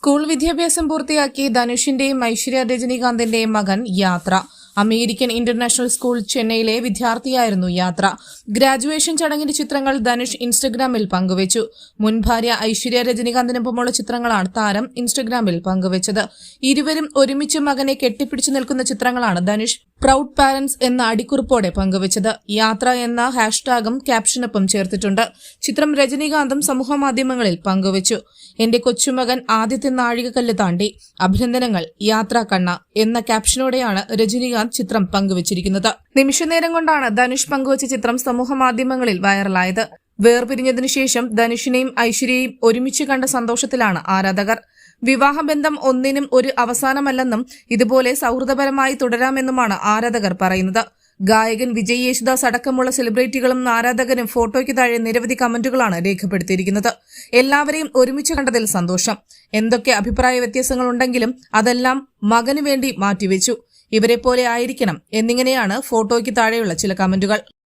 School വിദ്യാഭ്യാസം പൂർത്തിയാക്കി ധനുഷിന്റെയും ഐശ്വര്യ രജനീകാന്തിന്റെയും മകൻ യാത്ര. അമേരിക്കൻ ഇന്റർനാഷണൽ സ്കൂൾ ചെന്നൈയിലെ വിദ്യാർത്ഥിയായിരുന്നു യാത്ര. ഗ്രാജുവേഷൻ ചടങ്ങിന്റെ ചിത്രങ്ങൾ ധനുഷ് ഇൻസ്റ്റഗ്രാമിൽ പങ്കുവച്ചു. മുൻ ഭാര്യ ഐശ്വര്യ രജനീകാന്തിനൊപ്പമുള്ള ചിത്രങ്ങളാണ് താരം ഇൻസ്റ്റഗ്രാമിൽ പങ്കുവച്ചത്. ഇരുവരും ഒരുമിച്ച് മകനെ കെട്ടിപ്പിടിച്ചു നിൽക്കുന്ന ചിത്രങ്ങളാണ് ധനുഷ് പ്രൌഡ് പാരന്റ്സ് എന്ന അടിക്കുറിപ്പോടെ പങ്കുവച്ചത്. യാത്ര എന്ന ഹാഷ്ടാഗും ക്യാപ്ഷനൊപ്പം ചേർത്തിട്ടുണ്ട്. ചിത്രം രജനീകാന്തും സമൂഹമാധ്യമങ്ങളിൽ പങ്കുവച്ചു. എന്റെ കൊച്ചുമകൻ ആദ്യത്തെ നാഴികക്കല്ല് താണ്ടി അഭിനന്ദനങ്ങൾ യാത്ര കണ്ണ എന്ന ക്യാപ്ഷനോടെയാണ് രജനീകാന്ത് ചിത്രം പങ്കുവച്ചിരിക്കുന്നത്. നിമിഷനേരം കൊണ്ടാണ് ധനുഷ് പങ്കുവച്ച ചിത്രം സമൂഹമാധ്യമങ്ങളിൽ വൈറലായത്. വേർപിരിഞ്ഞതിനു ശേഷം ധനുഷിനെയും ഐശ്വര്യയും ഒരുമിച്ച് കണ്ട സന്തോഷത്തിലാണ് ആരാധകർ. വിവാഹബന്ധം ഒന്നിനും ഒരു അവസാനമല്ലെന്നും ഇതുപോലെ സൗഹൃദപരമായി തുടരാമെന്നുമാണ് ആരാധകർ പറയുന്നത്. ഗായകൻ വിജയ് യേശുദാസ് അടക്കമുള്ള സെലിബ്രിറ്റികളും ആരാധകരും ഫോട്ടോയ്ക്ക് താഴെ നിരവധി കമന്റുകളാണ് രേഖപ്പെടുത്തിയിരിക്കുന്നത്. എല്ലാവരെയും ഒരുമിച്ച് കണ്ടതിൽ സന്തോഷം. എന്തൊക്കെ അഭിപ്രായ വ്യത്യാസങ്ങളുണ്ടെങ്കിലും അതെല്ലാം മകനു വേണ്ടി മാറ്റിവെച്ചു. ഇവരെ പോലെ ആയിരിക്കണം എന്നിങ്ങനെയാണ് ഫോട്ടോയ്ക്ക് താഴെയുള്ള ചില കമന്റുകൾ.